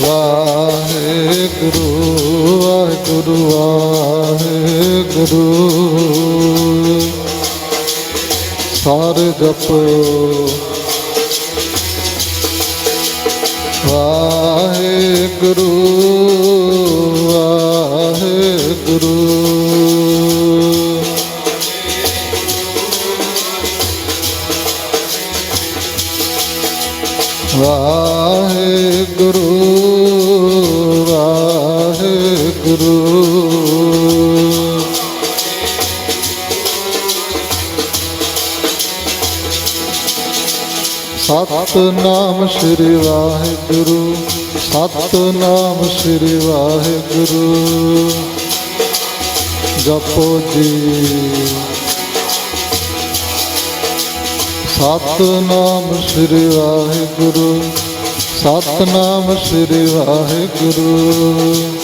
ਵਾਹਿਗੁਰੂ ਵਾਹਿਗੁਰੂ ਵਾਹਿਗੁਰੂ। ਸਾਰੇ ਜਪੋ। ਵਾਹਿਗੁਰੂ ਵਾਹਿਗੁਰੂ। ਵਾਹਿਗੁਰੂ। ਗੁਰੂ ਸਤਨਾਮ ਸ੍ਰੀ ਵਾਹਿਗੁਰੂ, ਸਤਨਾਮ ਸ੍ਰੀ ਵਾਹਿਗੁਰੂ। ਜਪੋ ਜੀ। ਸਤਨਾਮ ਸ੍ਰੀ ਵਾਹਿਗੁਰੂ, ਸਤਨਾਮ ਸ੍ਰੀ ਵਾਹਿਗੁਰੂ।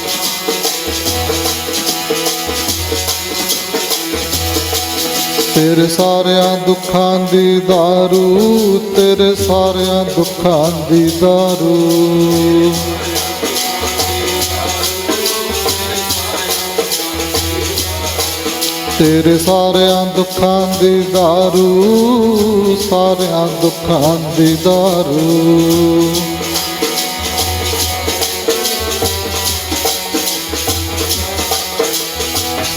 ਤੇਰੇ ਸਾਰਿਆਂ ਦੁੱਖਾਂ ਦੀ ਦਾਰੂ, ਤੇਰੇ ਸਾਰਿਆਂ ਦੁੱਖਾਂ ਦੀ ਦਾਰੂ। ਤੇਰੇ ਸਾਰਿਆਂ ਦੁੱਖਾਂ ਦੀ ਦਾਰੂ, ਸਾਰਿਆਂ ਦੁੱਖਾਂ ਦੀ ਦਾਰੂ।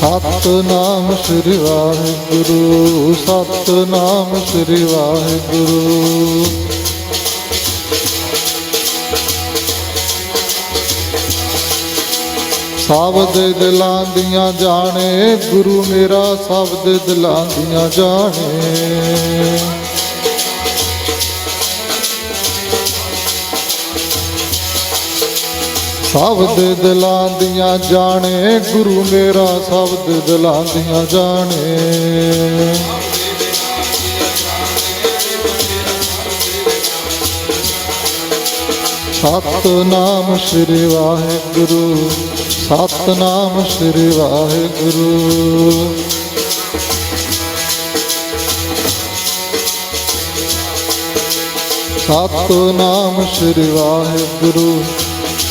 ਸਤਨਾਮ ਸ੍ਰੀ ਵਾਹਿਗੁਰੂ, ਸਤਨਾਮ ਸ੍ਰੀ ਵਾਹਿਗੁਰੂ। ਸਭ ਦੇ ਦਿਲਾਂ ਦੀਆਂ ਜਾਣੇ, ਗੁਰੂ ਮੇਰਾ ਸਭ ਦੇ ਦਿਲਾਂ ਦੀਆਂ ਜਾਣੇ। ਸ਼ਬਦ ਦੇ ਦਿਲਾਂ ਦੀਆਂ ਜਾਣੇ, ਗੁਰੂ ਮੇਰਾ ਸਬਦ ਦੇ ਦਿਲਾਂ ਦੀਆਂ ਜਾਣੇ। ਸਤਨਾਮ ਸ੍ਰੀ ਵਾਹਿਗੁਰੂ, ਸਤਨਾਮ ਸ੍ਰੀ ਵਾਹਿਗੁਰੂ। ਸਤਨਾਮ ਸ੍ਰੀ ਵਾਹਿਗੁਰੂ